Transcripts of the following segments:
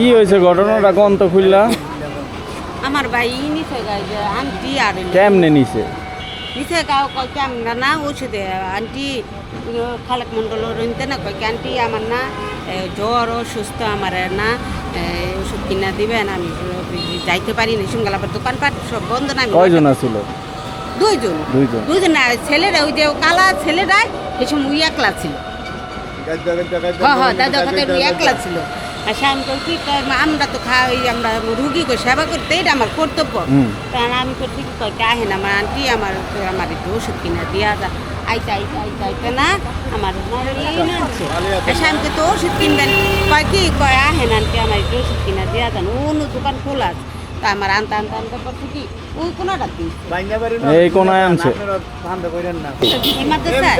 কি হয়েছে? ঘটনাটা কোন তো খুললা? আমার ভাই নিচে গাই যে আন্টি আর কেমনে নিছে? নিচে গাও কয় আমরা না ওষুধে আন্টি খালেক মন্ডল রইতে না কয় আন্টি আমার না জ্বর অসুস্থ আমার না ওষুধ কিনা দিবেন আমি যাইতে পারি না সুঙ্গালাবার দোকানপাট সব বন্ধ না আমি কয়জন আছিল? দুইজন। দুইজন। দুইজন না ছেলেরা ওই যে কালা ছেলেরা সময় ওই একলা ছিল। হ্যাঁ হ্যাঁ দাদা একলা ছিল। আর সে আমি কই কি কয়, মা, আমরা তো খাই আমরা রুগীকে সেবা করতে এটা আমার কর্তব্য। কারণ আমি করছি কি কয় কাহে না আমার আন্টি আমার আমার একটু ওষুধ কিনা দিয়া যা। আইতে আইতে আইতে আইতে না আমার। আমি তো ওষুধ কিনবেন। কয় কি কয় আহে না আন্টি আমার একটু ওষুধ কিনা দিয়া যান অন্য দোকান খোলা আছে। তা আমার আনতে আনতে আনতে করছি কি ওই কোনোটা এই কোনায় আনছে। হ্যাঁ?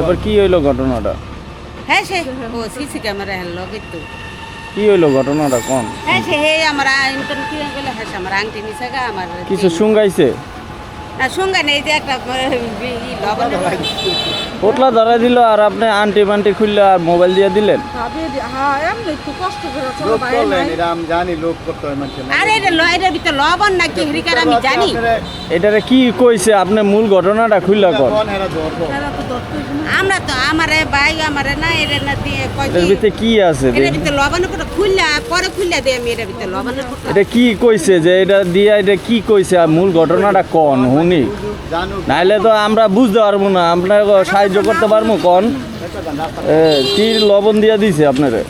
এবার কি হইল ঘটনাটা? হ্যাঁ সে ও সিসি ক্যামেরা হ্যাঁ লগে তো কি হইল ঘটনাটা? কোন? হ্যাঁ সে হে আমার ইন্টারনেট কিনে গেলে হ্যাঁ আমার আংটি নিছে গা আমার কিছু শুঙ্গাইছে? না সঙ্গে নেই যে একটা লবণ পোটলা ধরা দিল আর আপনি আন্টি বান্টি খুললে আর মোবাইল দিয়ে দিলেন। হ্যাঁ এটার ভিতরে লবণ নাকি হরিকার আমি জানি। এটারে কি কইছে? আপনি মূল ঘটনাটা খুললা কর? আমরা তো আমারে ভাই আমারে না এটা না দিয়ে কয় কি, ভিতরে কি আছে? এটার ভিতরে লবণের পুরো খুললা পরে খুললা দিয়ে আমি এটার ভিতরে লবণের পুরো এটা কি কইছে যে এটা দিয়া এটা কি কইছে? আর মূল ঘটনাটা কন হুনি? জানুক। নাইলে তো আমরা বুঝতে পারব না। আপনার সাহায্য করতে পারব কন? কি লবণ দিয়া দিছে আপনারে?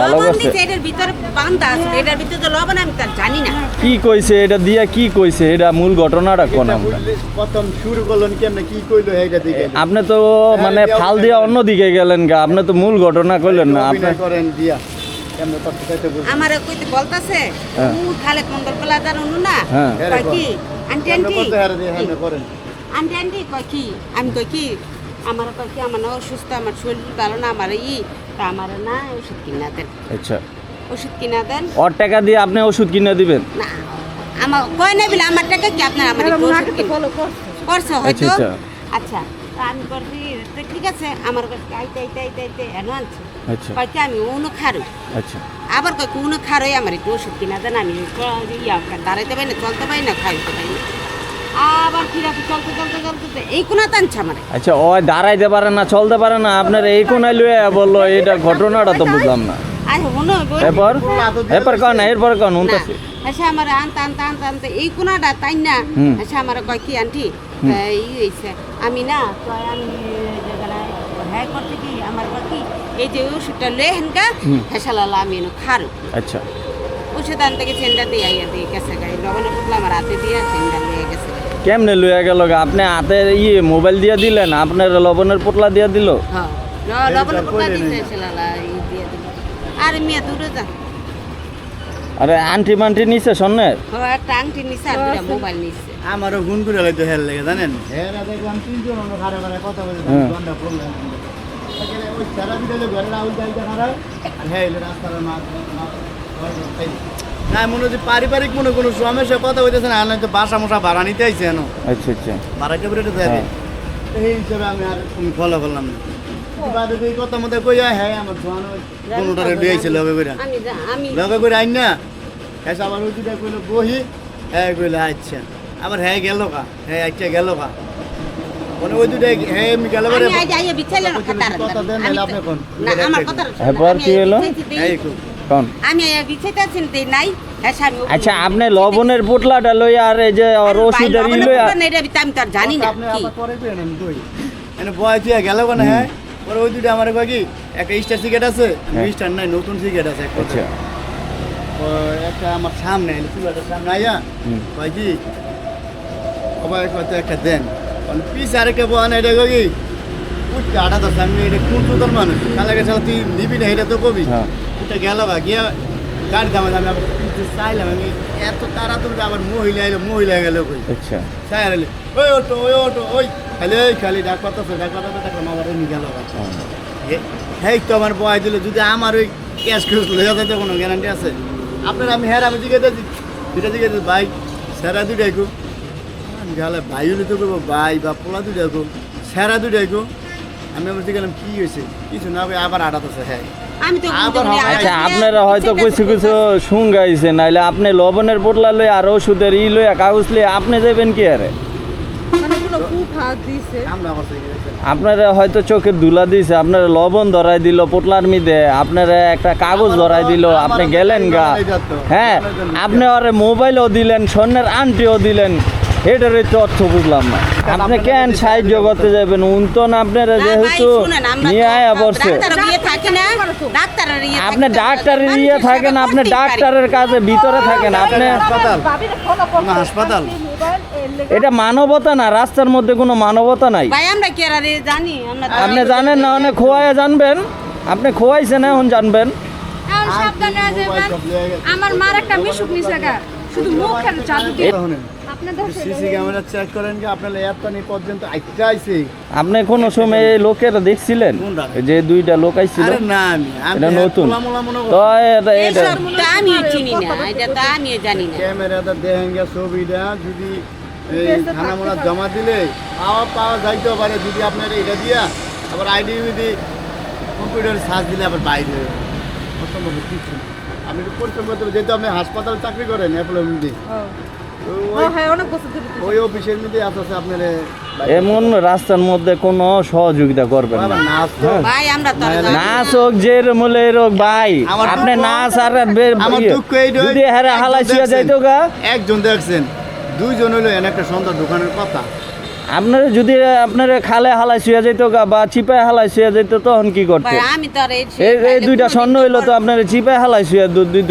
ভালো করছে। দিছে এটার ভিতরে বান্ধা আছে এটার ভিতরে তো লবণ আমি তার জানি না। কি কইছে এটা দিয়া কি কইছে এটা মূল ঘটনাটা কোন আপনি তো মানে ফাল দিয়া অন্য দিকে গেলেন গা আপনি তো মূল ঘটনা কইলেন না আপনি করেন দিয়া। আমার কইতে বলতাছে হ্যাঁ। ও খালেক মন্ডল না? হ্যাঁ। Aunty aunty. আন্টি আন্টি কি? আমি কই কি? আমার কি আমার না অসুস্থ আমার শরীর ভালো না আমার ই তা আমার না ওষুধ কিনা দেন। আচ্ছা। ওষুধ কিনা দেন। ওর টাকা দিয়ে আপনি ওষুধ কিনে দিবেন? না আমার কয় না বলে আমার টাকা কি আপনার আমার করছে। হয়তো। আচ্ছা, আচ্ছা। তা আমি করছি তো ঠিক আছে আমার কাছে আইতে আইতে আইতে আইতে এনো আনছে। আচ্ছা। কয় আমি উনো খারু। আচ্ছা। আবার কয় উনো খারোই আমার একটু ওষুধ কিনা দেন আমি ইয়া দাঁড়াইতে পারি না চলতে পারি না খাইতে পারি না। আবার ফিরে চলতে চলতে চলতে। এই কোনা টানছে আমার। আচ্ছা ও দাঁড়াইতে পারে না চলতে পারে না আপনার এই কোনায় লুয়ে বলল এটা ঘটনাটা তো বুঝলাম না। মনে এরপর? এরপর কন এরপর কন উনতাছে আচ্ছা আমার আনতে আনতে আনতে আনতে এই কোনাটা তাই না। আচ্ছা আমার কয় কি আন্টি? এই হয়েছে আমি না কয় আমি হ্যাঁ করতে কি আমার কয় কি এই যে ওষুধটা লেহেন কা হেসালালা আমি এনে খারু। আচ্ছা। ওষুধ আনতে গেছে চেন্ডা দিয়ে আইয়া দিয়ে গেছে গাই লবণ আমার হাতে দিয়ে চেন্ডা নিয়ে গেছে। কেমনে লুয়ে গেল গা? আপনি হাতে ইয়ে মোবাইল দিয়ে দিলেন আপনার লবণের পোটলা দিয়ে দিল। হ্যাঁ দিল। আর মিয়া দূরে যা। আরে আন্টি মান্টি নিছে স্বর্ণের? নিছে আমারও গুণ করে লাইতো হেল লেগে জানেন? হ্যাঁ। কথা বলে হ্যাঁ। হ্যাঁ না মনে হচ্ছে পারিবারিক মনে কোনো সমস্যা কথা হইতেছে না তো বাসা মশা ভাড়া নিতে আইছে এনো। আচ্ছা আচ্ছা। ভাড়াটা বেড়ে দেয়? হ্যাঁ। এই হিসেবে আমি আর তুমি ফলো করলাম না। কথা মতো কই হ্যাঁ আমার জোয়ান কোনোটারে দিয়েছে লগে করে আমি যা- আমি লগে করে আইন না। হ্যাঁ আবার ওই দুটা কইলো বহি। হ্যাঁ কইলো আচ্ছা। আবার হ্যাঁ গেল কা হ্যাঁ আচ্ছা গেল কা মানে ওই দুটা হ্যাঁ আমি গেল না কথা কথা দেন, আপনি কোন? না আমার কথা এরপর কি। হলো? কো কন আমি আছি দেই নাই। হ্যাঁ আচ্ছা আপনি লবণের পোটলাটা লই আর এই যে আর ওষুধের ই লই এটা আমি তো আর জানি না আপনি আবার পরে এনে বয় তুই গেল কোন হ্যাঁ? পরে ওই দুটা আমার কয় কি একটা স্টার সিগারেট আছে হ্যাঁ। স্টার নাই নতুন সিগারেট আছে আচ্ছা। ও একটা আমার সামনে চুলাটার সামনে আইয়া। কয় কি সবাই কত একটা দেন। পিস আরেকটা বহান এটা কই কি উঠতে আটা তো সামনে এটা কোন সুতর মানুষ। কালে গেছে তুই নিবি না এটা তো কবি। এটা গেল বা গিয়া গাড়ি আবার চাইলাম আমি এত তাড়াতাড়ি আবার মহিলা এলো মহিলা গেল কই? আচ্ছা। চাই আলে ওই অটো ওই অটো ওই। খালি ওই খালি ডাক ডাক পাতাছে দেখলাম আবার এমনি গেল হ্যাঁ তো আমার বয় দিল যদি আমার ওই ক্যাশ ক্যাশ লয়ে যেতে কোনো গ্যারান্টি আছে? আপনার আমি হ্যাঁ আমি জিজ্ঞেস দুটা জিজ্ঞেস ভাই সেরা দুটাই গো গেলে ভাই হলে তো করব ভাই বা পোলা দুটাই গো সেরা দুটাই গো আমি আমার জিজ্ঞাসলাম কি হয়েছে কিছু না আবার আড়াত আছে হ্যাঁ আমি। আচ্ছা আপনারা হয়তো কিছু কিছু শুঙ্গাইছে নাইলে আপনি লবণের পোটলা লই আর ওষুধের ই লই কাগজ লই আপনি দেবেন কি আরে? মানে আপনারা হয়তো চোখের ধুলা দিছে আপনারা লবণ ধরাই দিল পোটলার মিদে আপনারা একটা কাগজ ধরাই দিল আপনি গেলেন গা। হ্যাঁ আপনি আরে মোবাইলও দিলেন স্বর্ণের আংটিও দিলেন। এটার তো অর্থ বুঝলাম না। আপনি কেন সাহায্য করতে যাবেন? উন্তন আপনারা না ভাই, যেহেতু নিয়ে আয়া পড়ছে ইয়ে থাকে না, ইয়ে আপনি ডাক্তারের ইয়ে থাকেন আপনি ডাক্তারের কাছে ভিতরে থাকেন। আপনি হাসপাতাল। এটা মানবতা না রাস্তার মধ্যে কোনো মানবতা নাই। আপনি জানেন না অনেক খোয়ায় জানবেন। আপনি খোয়াইছেন এখন জানবেন। আমার মার একটা মিশুক নিছে শুধু মুখের জাদু দিয়ে সিসি ক্যামেরা চেক করেন কি আপনার নি পর্যন্ত আইতে আইছে। আপনি কোনো সময় এই দেখছিলেন? যে দুইটা লোক আইছিল? না আমি এটা নতুন। তো এটা এটা আমি চিনি না এটা তো আমি জানি না। ক্যামেরাটা দেখেন গা ছবিটা যদি এই থানা মোলা জমা দিলে পাওয়া পাওয়া যাইতেও পারে যদি আপনার এটা দিয়া আবার আইডি যদি কম্পিউটার সার্চ দিলে আবার বাইরে অসম্ভব কিছু না। একটু পরিশ্রম করতে যেহেতু আপনি হাসপাতাল চাকরি করেন অ্যাপোলোর মধ্যে ওই হ্যাঁ অফিসের মধ্যে আছে আপনার এমন রাস্তার মধ্যে কোনো সহযোগিতা করবেন না। নাচ না। নাচ হোক যে মূলে হোক ভাই আপনি নাচ আর ইয়ে, যদি হারে একজন হালাই শুয়ে দেখছেন। যাইতো গা। একজন দেখছেন দুইজন হইল এনে একটা সুন্দর দোকানের কথা। আপনার যদি আপনার খালে হালাই শুয়ে যাইতো গা বা চিপায় হালাই শুয়ে যাইতো তখন কি করতে? আমি তো আর এই দুইটা স্বর্ণ হইল তো আপনার চিপায় হালাই শুয়ে দুধ দিত।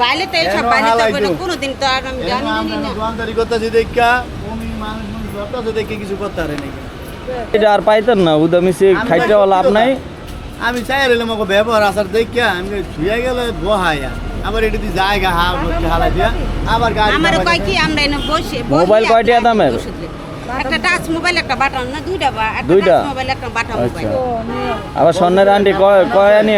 বাইলে তো এইসব বাইলে তো হালাইতো। কোনো- কোনোদিন তো আর আমি জানি না। দোকানদারি করতেছি দেখা উনি মানুষ মানুষ করতেছে কিছু করতে পারে নাকি এটা আর পাইতেন না উদামিসি আমি খাইতে লাভ নাই। আমি চাই রইলাম আমাকে ব্যবহার আসার দেখা আমি ছুঁয়ে গেলে বহাইয়া আবার এটা দিয়ে জায়গা হা করতে হালাই দিয়া আবার গাড়ি আমার কয় কি আমরা এনে বসে মোবাইল কয় টাকা দামের? একটা টাচ মোবাইল একটা বাটন না দুইটা বা একটা? টাচ মোবাইল একটা বাটন আচ্ছা। মোবাইল আবার স্বর্ণের আন্টি কয় কয় আনি?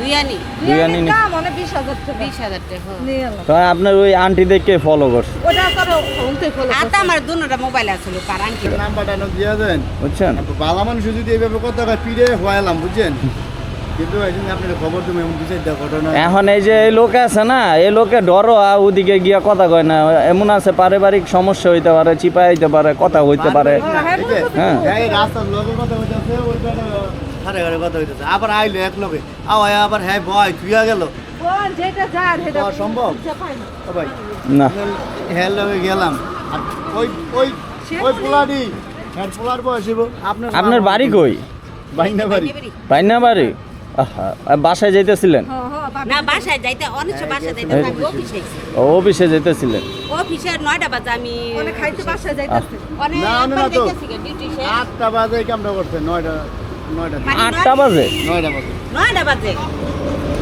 দুই আনি। দুই আনি নি। দাম অনেক টাকা। বিশ হাজার টাকা নিয়ে আপনার ওই আন্টি দেখে ফলো করছে। ওটা করো ফোনতে ফলো আর আমার দুটা মোবাইল আছে কার আনকি নাম্বারটা দিয়ে দেন। বুঝছেন? বালা মানুষ যদি এইভাবে কথা কয় পিড়ে হওয়ালাম বুঝছেন? কিন্তু এই জন্য আপনার খবর তুমি এমন বিচার দেওয়া ঘটনা এখন এই যে এই লোক আছে না এই লোকে ডরো আর ওদিকে গিয়া কথা কয় না। এমন আছে পারিবারিক সমস্যা হইতে পারে চিপা হইতে পারে কথা হইতে পারে। হ্যাঁ। এই রাস্তার লোকের কথা হইতেছে ওই সাড়ে ঘরে কথা হইতেছে। আবার আইলো এক লোকে। আবার হ্যাঁ ভয় গেল। সম্ভব? খুঁজে না। ও ভাই না। হ্যাঁ লগে গেলাম। ওই ওই ওই পোলাডি হ্যাঁ পোলার বয়স আপনার আপনার বাড়ি কই? বাইনা বাড়ি। পাইনা বাড়ি? বাসায় যাইতেছিলেন? হ্যাঁ, হ্যাঁ, না বাসায় যাইতে অনেক সময় বাসায় যাইতে অফিসে। অফিসে যাইতেছিলেন? অফিসে নয়টা বাজে আমি অনেক খাইতে বাসায় যাইতেছে। অনেক না, না, না তো। যাইতেছি গে, ডিউটি শেষ। আটটা বাজে কামটা নয়টা নয়টা মানে আটটা বাজে? নয়টা বাজে। নয়টা বাজে।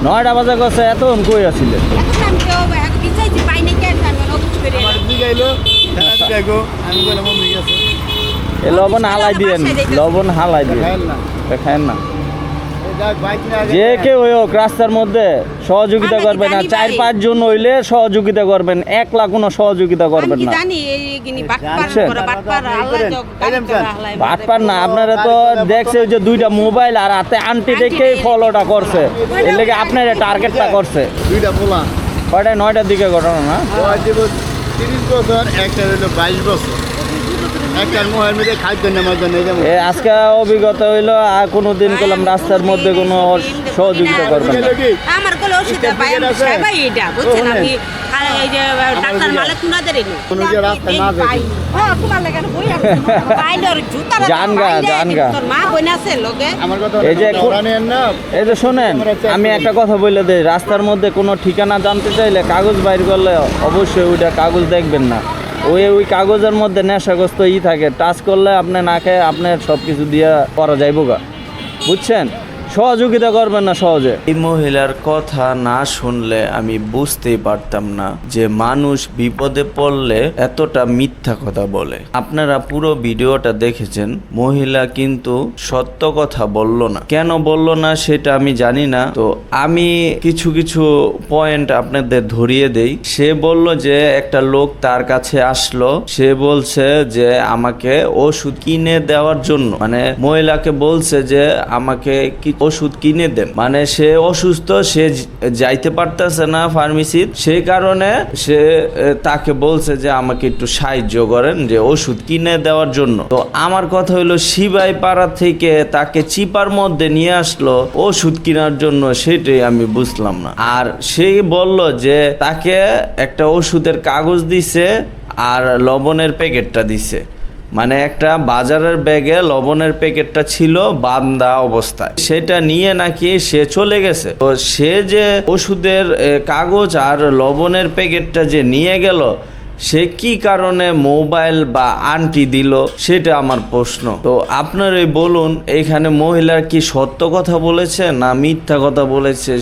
নয়টা বাজে গেছে এতক্ষণ কই আছিলেন এখন আমি তো এক বিচাইছি পাই নাই কেন আমি অফিস করে আমার। জিগাইলো জিগাইগো আমি বললাম মম্মি গেছে। এ লবণ হালাই দিয়েন লবণ হালাই দিয়ে খাইল না। যে কেউ হোক রাস্তার মধ্যে সহযোগিতা করবেন না। চার? পাঁচ জন হইলে সহযোগিতা করবেন। একলা কোনো সহযোগিতা করবেন না। জানি এই বাটপার না আপনারা তো দেখছে যে দুইটা মোবাইল আর হাতে আন্টি দেখেই ফলোটা করছে। এর লেগে আপনার টার্গেটটা করছে। দুইটা পোলা। কয়টা নয়টার দিকে ঘটনা না? তিরিশ বছর একটা হইল বাইশ বছর। আজকে অভিজ্ঞতা হইল আর কোনো দিন করলাম রাস্তার মধ্যে কোনো সহযোগিতা করবেন আমার পাই আমি সবাই এটা বুঝছেন। হ্যাঁ, আমি একটা কথা বলে দিই রাস্তার মধ্যে কোনো ঠিকানা জানতে চাইলে কাগজ বাইর করলে অবশ্যই ওইটা কাগজ দেখবেন না। ওই ওই কাগজের মধ্যে নেশাগ্রস্ত ই থাকে। টাচ করলে আপনি না খেয়ে আপনার সব কিছু দিয়ে করা যাইব বুঝছেন? সহযোগিতা করবেন না সহজে। এই মহিলার কথা না শুনলে আমি বুঝতেই পারতাম না যে মানুষ বিপদে পড়লে এতটা মিথ্যা কথা বলে। আপনারা পুরো ভিডিওটা দেখেছেন, মহিলা কিন্তু সত্য কথা বলল না। কেন বলল না সেটা আমি জানি না। তো আমি কিছু কিছু পয়েন্ট আপনাদের ধরিয়ে দেই। সে বলল যে একটা লোক তার কাছে আসলো। সে বলছে যে আমাকে ওষুধ কিনে দেওয়ার জন্য। মানে মহিলাকে বলছে যে আমাকে কিছু ওষুধ কিনে দেন মানে সে অসুস্থ, সে যাইতে পারতেছে না ফার্মেসির সেই কারণে সে তাকে বলছে যে আমাকে একটু সাহায্য করেন যে ওষুধ কিনে দেওয়ার জন্য। তো আমার কথা হলো সিবাই পাড়া থেকে তাকে চিপার মধ্যে নিয়ে আসলো। ওষুধ কেনার জন্য সেটাই আমি বুঝলাম না। আর সে বলল যে তাকে একটা ওষুধের কাগজ দিছে আর লবণের প্যাকেটটা দিছে। মানে একটা বাজারের ব্যাগে লবণের প্যাকেটটা ছিল বান্দা অবস্থায়। সেটা নিয়ে নাকি সে চলে গেছে। তো সে যে ওষুধের কাগজ আর লবণের প্যাকেটটা যে নিয়ে গেল, সে কি কারণে মোবাইল বা আন্টি দিল, সেটা আমার প্রশ্ন। তো আপনারাই বলুন, এখানে মহিলার কি সত্য কথা বলেছে না মিথ্যা কথা বলেছে?